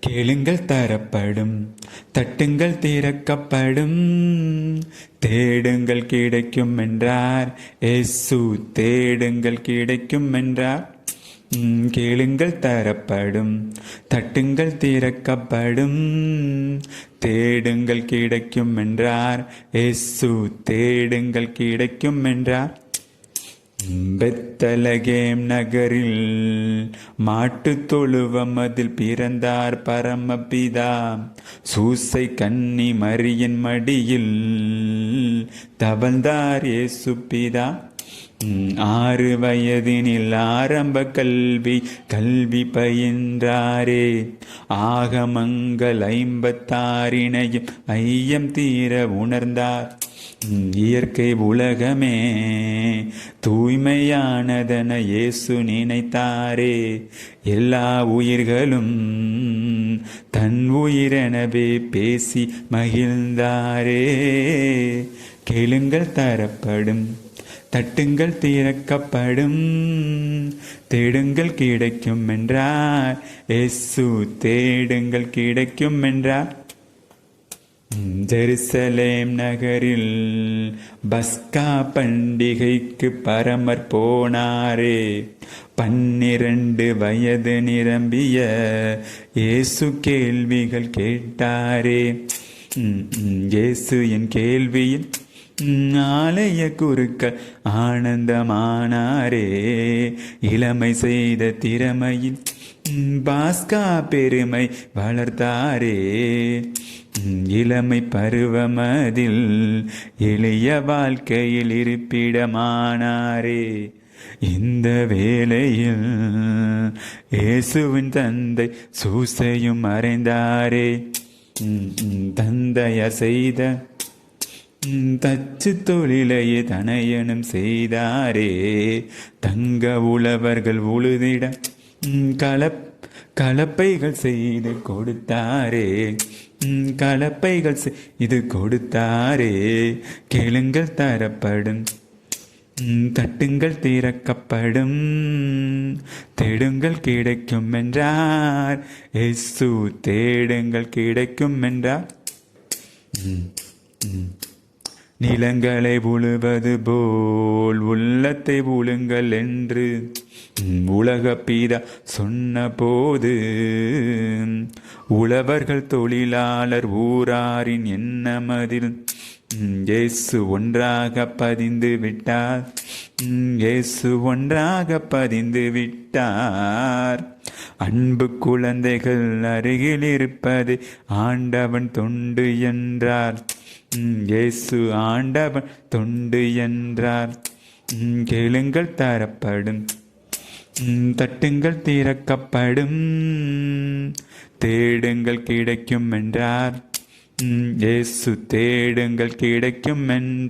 கேளுங்கள் தரப்படும் தட்டுங்கள் திறக்கப்படும் தேடுங்கள் கிடைக்கும் என்றார். இயேசு தேடுங்கள் கிடைக்கும் என்றார். கேளுங்கள் தரப்படும் தட்டுங்கள் திறக்கப்படும் தேடுங்கள் கிடைக்கும் என்றார். இயேசு தேடுங்கள் கிடைக்கும் என்றார். பெத்தலகேம் நகரில் மாட்டுத் தொழுவம் அதில் பிறந்தார் பரமபிதா. சூசை கன்னி மரியின் மடியில் தவழ்ந்தார் ஏசு பிதா ஆறு வயதினில் ஆரம்ப கல்வி கல்வி பயின்றாரே. ஆகமங்கள் ஐம்பத்தாறினையும் ஐயம் தீர உணர்ந்தார். இயற்கை உலகமே தூய்மையானதென இயேசு நினைத்தாரே. எல்லா உயிர்களும் தன் உயிரெனவே பேசி மகிழ்ந்தாரே. கேளுங்கள் தரப்படும் தட்டுங்கள் திறக்கப்படும் தேடுங்கள் கிடைக்கும் என்றார் இயேசு தேடுங்கள் கிடைக்கும் என்றார் ஜெருசலேம் நகரில் பஸ்கா பண்டிகைக்கு பரமர் போனாரே. பன்னிரண்டு வயது நிரம்பிய இயேசு கேள்விகள் கேட்டாரே. இயேசு என் கேள்வியில் ஆலய குருக்கள் ஆனந்தமானாரே. இளமை செய்த திறமையில் பாஸ்கா பெருமை வளர்த்தாரே. இளமை பருவமதில் எளிய வாழ்க்கையில் இருப்பிடமானாரே. இந்த வேளையில் இயேசுவின் தந்தை சூசையும் மறைந்தாரே. தந்தைய செய்த தச்சு தொழிலையே தனையனும் செய்தாரே. தங்க உழவர்கள் உழுதிட ம், கலப் கலப்பைகள் செய்து கொடுத்தாரே. கலப்பைகள் இது கொடுத்தாரே. கேளுங்கள் தரப்படும். தட்டுங்கள் திறக்கப்படும். தேடுங்கள் கிடைக்கும் என்றார் எசு தேடுங்கள் கிடைக்கும் என்றார் ம், நிலங்களை உழுவது போல் உள்ளத்தை உழுங்கள் என்று உலக பீதா சொன்ன போது உழவர்கள் தொழிலாளர் ஊராரின் எண்ணமதில் இயேசு ஒன்றாக பதிந்து விட்டார். இயேசு ஒன்றாக பதிந்து விட்டார். அன்பு குழந்தைகள் அருகில் இருப்பது ஆண்டவன் தொண்டு என்றார். இயேசு ஆண்டவன் தொண்டு என்றார். கேளுங்கள் தரப்படும். தட்டுங்கள் திறக்கப்படும். தேடுங்கள் கிடைக்கும் என்றார். இயேசு தேடுங்கள் கிடைக்கும் என்றார்